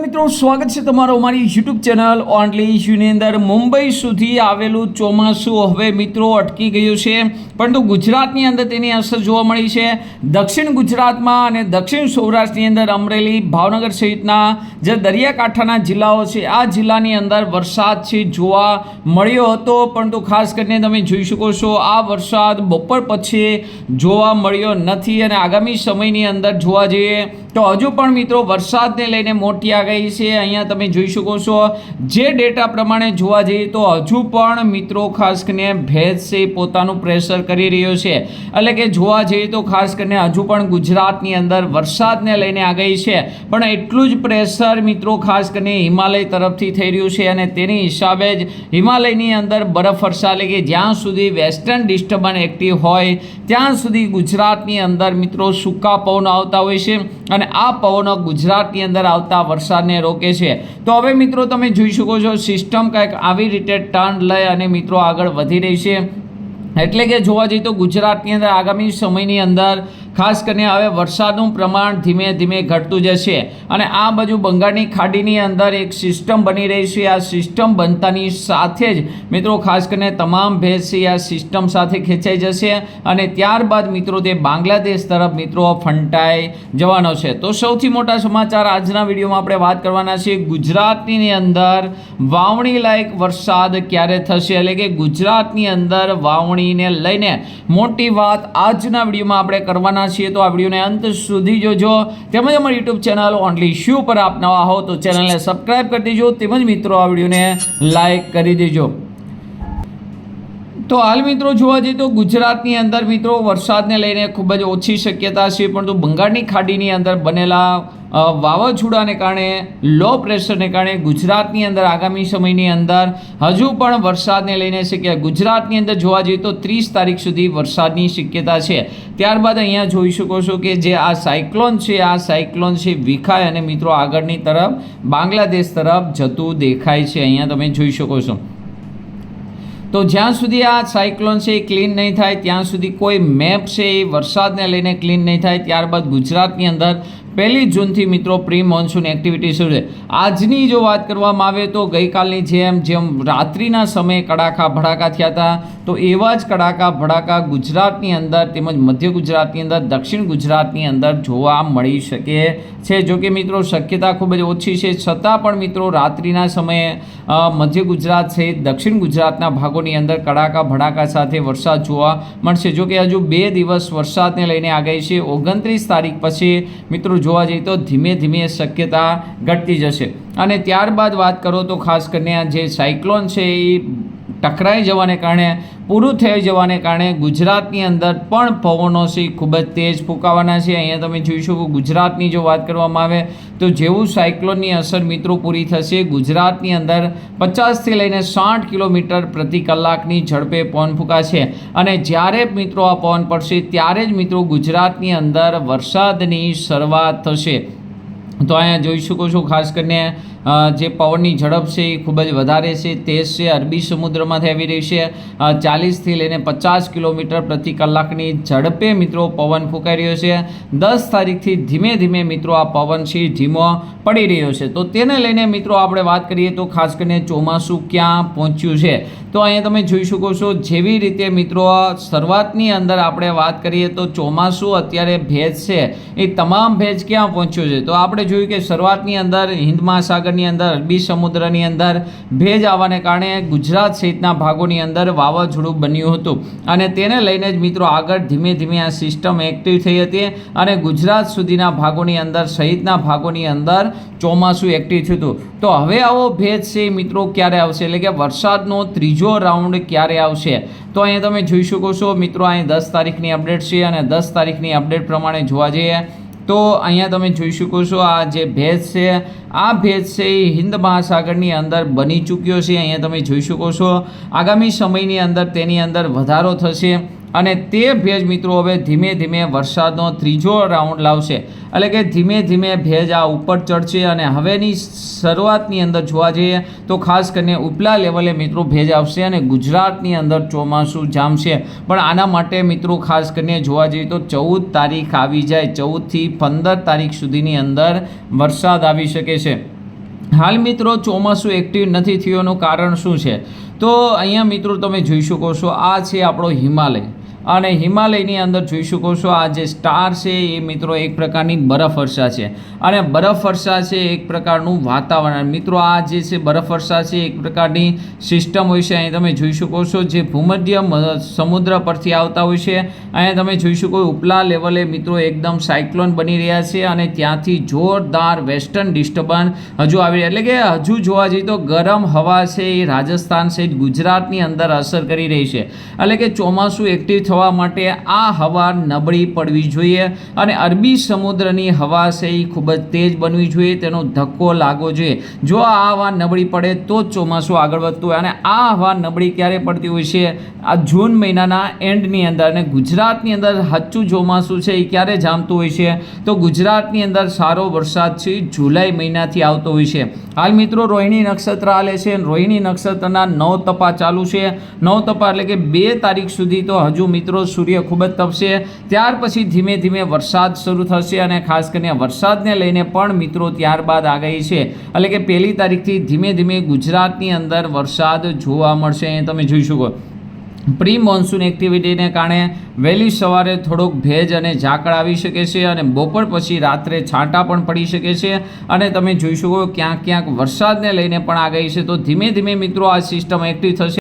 મિત્રો, સ્વાગત છે તમારો અમારી યુટ્યુબ ચેનલ ઓનલી ઇશ્યુની અંદર મુંબઈ સુધી આવેલું ચોમાસું હવે મિત્રો અટકી ગયું છે. પરંતુ ગુજરાતની અંદર તેની અસર જોવા મળી છે. દક્ષિણ ગુજરાતમાં અને દક્ષિણ સૌરાષ્ટ્રની અંદર અમરેલી, ભાવનગર સહિતના જે દરિયાકાંઠાના જિલ્લાઓ છે, આ જિલ્લાની અંદર વરસાદ છે જોવા મળ્યો હતો. પરંતુ ખાસ કરીને તમે જોઈ શકો છો, આ વરસાદ બપોર પછી જોવા મળ્યો નથી. અને આગામી સમયની અંદર જોવા જઈએ તો હજુ પણ મિત્રો વરસાદને લઈને મોટી આગાહી છે, અહીંયા તમે જોઈ શકો છો. જે ડેટા પ્રમાણે જોવા જઈએ તો હજુ પણ મિત્રો ખાસ કરીને ભેજ છે પોતાનું પ્રેશર કરી રહ્યો છે. એટલે કે જોવા જઈએ તો ખાસ કરીને હજુ પણ ગુજરાતની અંદર વરસાદને લઈને આગાહી છે. પણ એટલું જ પ્રેશર મિત્રો ખાસ કરીને હિમાલય તરફથી થઈ રહ્યું છે અને તેની હિસાબે જ હિમાલયની અંદર બરફ વર્ષા એટલે કે જ્યાં સુધી વેસ્ટર્ન ડિસ્ટર્બન્સ એક્ટિવ હોય, ત્યાં સુધી ગુજરાતની અંદર મિત્રો સૂકા પવન આવતા હોય છે. અને આ પવનો ગુજરાતની અંદર આવતા વરસાદને રોકે છે. તો હવે મિત્રો તમે જોઈ શકો છો સિસ્ટમ કંઈક આવી રીતે ટર્ન લઈ અને મિત્રો આગળ વધી રહી છે. એટલે કે જોવા જઈએ તો ગુજરાતની અંદર આગામી સમયની અંદર ખાસ કરીને હવે વરસાદનું પ્રમાણ ધીમે ધીમે ઘટતું જશે. અને આ બાજુ બંગાળની ખાડીની અંદર એક સિસ્ટમ બની રહી છે. આ સિસ્ટમ બનતાની સાથે જ મિત્રો ખાસ કરીને તમામ ભેજ છે, આ સિસ્ટમ સાથે ખેંચાઈ જશે. અને ત્યારબાદ મિત્રો તે બાંગ્લાદેશ તરફ મિત્રો ફંટાઈ જવાનો છે. તો સૌથી મોટા સમાચાર આજના વિડીયોમાં આપણે વાત કરવાના છીએ. ગુજરાતની અંદર વાવણી લાયક વરસાદ ક્યારે થશે? એટલે કે ગુજરાતની અંદર વાવણીને લઈને મોટી વાત આજના વિડીયોમાં આપણે કરવાના છીએ તો આ વિડીયોને અંત સુધી જોજો. તેમજ અમારી યુટ્યુબ ચેનલ ઓનલી શ્યુ પર આપ નવા હો તો ચેનલને સબસ્ક્રાઇબ કરી દેજો. તેમજ મિત્રો, આ વિડીયોને લાઇક કરી દેજો. તો હાલ મિત્રો જોવા જઈએ તો ગુજરાતની અંદર મિત્રો વરસાદને લઈને ખૂબ જ ઓછી શક્યતા છે, પરંતુ બંગાળની ખાડીની અંદર બનેલા વાવાઝોડાને કારણે લો પ્રેશરને કારણે ગુજરાતની અંદર આગામી સમયની અંદર હજુ પણ વરસાદને લઈને શક્ય, ગુજરાતની અંદર જોવા જઈએ તો ત્રીસ તારીખ સુધી વરસાદની શક્યતા છે. ત્યારબાદ અહીંયા જોઈ શકો છો કે જે આ સાયક્લોન છે, આ સાયક્લોન છે વિખાય અને મિત્રો આગળની તરફ બાંગ્લાદેશ તરફ જતું દેખાય છે. અહીંયા તમે જોઈ શકો છો. તો જ્યાં સુધી આ સાયક્લોન છે એ ક્લીન નહીં થાય, ત્યાં સુધી કોઈ મેપ છે એ વરસાદને લઈને ક્લીન નહીં થાય. ત્યારબાદ ગુજરાતની અંદર પહેલી જૂનથી મિત્રો પ્રી મોન્સૂન એક્ટિવિટી શરૂ છે. આજની જો વાત કરવામાં આવે તો ગઈકાલની જેમ જેમ રાત્રિના સમયે કડાકા ભડાકા થયા હતા, તો એવા જ કડાકા ભડાકા ગુજરાતની અંદર તેમજ મધ્ય ગુજરાતની અંદર, દક્ષિણ ગુજરાતની અંદર જોવા મળી શકે છે. જોકે મિત્રો શક્યતા ખૂબ જ ઓછી છે. છતાં પણ મિત્રો રાત્રિના સમયે મધ્ય ગુજરાત સહિત દક્ષિણ ગુજરાતના ભાગોની અંદર કડાકા ભડાકા સાથે વરસાદ જોવા મળશે. જોકે હજુ બે દિવસ વરસાદને લઈને આગાહી છે. ઓગણત્રીસ તારીખ પછી મિત્રો જોવા જઈએ તો ધીમે ધીમે શક્યતા ઘટતી જશે. અને ત્યારબાદ વાત કરો તો ખાસ કરીને આ જે સાયક્લોન છે એ ટકરાઈ જવાને કારણે, પૂરું થઈ જવાને કારણે ગુજરાતની અંદર પણ પવનો છે, ખૂબ જ તેજ ફૂંકાવાના છે. અહીંયા તમે જોઈ શકો ગુજરાતની જો વાત કરવામાં આવે, તો જેવું સાયક્લોનની અસર મિત્રો પૂરી થશે, ગુજરાતની અંદર પચાસથી લઈને સાઠ કિલોમીટર પ્રતિ કલાકની ઝડપે પવન ફૂંકાશે. અને જ્યારે મિત્રો આ પવન પડશે, ત્યારે જ મિત્રો ગુજરાતની અંદર વરસાદની શરૂઆત થશે. તો અહીંયા જોઈ શકો છો, ખાસ કરીને જે પવનની ઝડપ છે એ ખૂબ જ વધારે છે, તેજ છે, અરબી સમુદ્રમાંથી આવી રહી છે ચાલીસથી લઈને પચાસ કિલોમીટર પ્રતિ કલાકની ઝડપે મિત્રો પવન ફૂંકાઈ રહ્યો છે. દસ તારીખથી ધીમે ધીમે મિત્રો આ પવન છે ધીમો પડી રહ્યો છે. તો તેને લઈને મિત્રો આપણે વાત કરીએ તો ખાસ કરીને ચોમાસું ક્યાં પહોંચ્યું છે? તો અહીંયા તમે જોઈ શકો છો, જેવી રીતે મિત્રો શરૂઆતની અંદર આપણે વાત કરીએ તો ચોમાસું અત્યારે ભેજ છે. એ તમામ ભેજ ક્યાં પહોંચ્યો છે? તો આપણે જોયું કે શરૂઆતની અંદર હિન્દ મહાસાગરની અંદર અરબી સમુદ્રની અંદર ભેજ આવવાને કારણે ગુજરાત સહિતના ભાગોની અંદર વાવાઝોડું બન્યું હતું. અને તેને લઈને જ મિત્રો આગળ ધીમે ધીમે આ સિસ્ટમ એક્ટિવ થઈ હતી અને ગુજરાત સુધીના ભાગોની અંદર સહિતના ભાગોની અંદર ચોમાસું એક્ટિવ થયું હતું. તો હવે આવો ભેજ છે મિત્રો ક્યારે આવશે? એટલે કે વરસાદનો ત્રીજો રાઉન્ડ ક્યારે આવશે? તો અહીંયા તમે જોઈ શકો છો મિત્રો, અહીં દસ તારીખની અપડેટ છે અને દસ તારીખની અપડેટ પ્રમાણે જોવા જઈએ તો અહીંયા તમે જોઈ શકો છો આ જે ભેજ છે, આ ભેજ છે એ હિન્દ મહાસાગરની અંદર બની ચૂક્યો છે. અહીંયા તમે જોઈ શકો છો આગામી સમયની અંદર તેની અંદર વધારો થશે. અને તે ભેજ મિત્રો હવે ધીમે ધીમે વરસાદનો ત્રીજો રાઉન્ડ લાવશે. એટલે કે ધીમે ધીમે ભેજ આ ઉપર ચડશે અને હવેની શરૂઆતની અંદર જોવા જઈએ તો ખાસ કરીને ઉપલા લેવલે મિત્રો ભેજ આવશે અને ગુજરાતની અંદર ચોમાસું જામશે. પણ આના માટે મિત્રો ખાસ કરીને જોવા જઈએ તો ચૌદ તારીખ આવી જાય. ચૌદથી પંદર તારીખ સુધીની અંદર વરસાદ આવી શકે છે. હાલ મિત્રો ચોમાસું એક્ટિવ નથી થયોનું કારણ શું છે? તો અહીંયા મિત્રો તમે જોઈ શકો છો, આ છે આપણો હિમાલય. અને હિમાલયની અંદર જોઈ શકો છો આ જે સ્ટાર છે એ મિત્રો એક પ્રકારની બરફ વર્ષા છે. અને બરફ વર્ષા છે એક પ્રકારનું વાતાવરણ. મિત્રો આ જે છે બરફ વર્ષા છે એક પ્રકારની સિસ્ટમ હોય છે. અહીં તમે જોઈ શકો છો જે ભૂમધ્ય સમુદ્ર પરથી આવતા હોય છે. અહીંયા તમે જોઈ શકો ઉપલા લેવલે મિત્રો એકદમ સાયક્લોન બની રહ્યા છે અને ત્યાંથી જોરદાર વેસ્ટર્ન ડિસ્ટર્બન્સ હજુ આવી રહ્યા એટલે કે હજુ જોવા જઈએ તો ગરમ હવા છે એ રાજસ્થાન સહિત ગુજરાતની અંદર અસર કરી રહી છે. એટલે કે ચોમાસું એક્ટિવ થવા માટે આ હવા નબળી પડવી જોઈએ અને અરબી સમુદ્રની હવા છે એ ખૂબ જ તેજ બનવી જોઈએ, તેનો ધક્કો લાગવો જોઈએ. જો આ હવા નબળી પડે તો જ ચોમાસું આગળ વધતું હોય અને આ હવા નબળી ક્યારે પડતી હોય છે? આ જૂન મહિનાના એન્ડની અંદર અને ગુજરાતની અંદર સાચું ચોમાસું છે એ ક્યારે જામતું હોય છે? તો ગુજરાતની અંદર સારો વરસાદ છે જુલાઈ મહિનાથી આવતો હોય છે. હાલ મિત્રો રોહિણી નક્ષત્ર હાલે છે. રોહિણી નક્ષત્રના નવ તપા ચાલુ છે. નવ તપા એટલે કે બે તારીખ સુધી તો હજુ મિત્રો, સૂર્ય ખૂબ જ તપશે. ત્યાર પછી ધીમે ધીમે વરસાદ શરૂ થશે અને ખાસ કરીને વરસાદને લઈને પણ મિત્રો ત્યારબાદ આગાહી છે. એટલે કે પહેલી તારીખથી ધીમે ધીમે ગુજરાતની અંદર વરસાદ જોવા મળશે. એ તમે જોઈ શકો પ્રી મોન્સૂન એક્ટિવિટીને કારણે વહેલી સવારે થોડોક ભેજ અને ઝાકળ આવી શકે છે અને બપોર પછી રાત્રે છાંટા પણ પડી શકે છે. અને તમે જોઈ શકો ક્યાંક ક્યાંક વરસાદને લઈને પણ આગાહી છે. તો ધીમે ધીમે મિત્રો આ સિસ્ટમ એક્ટિવ થશે.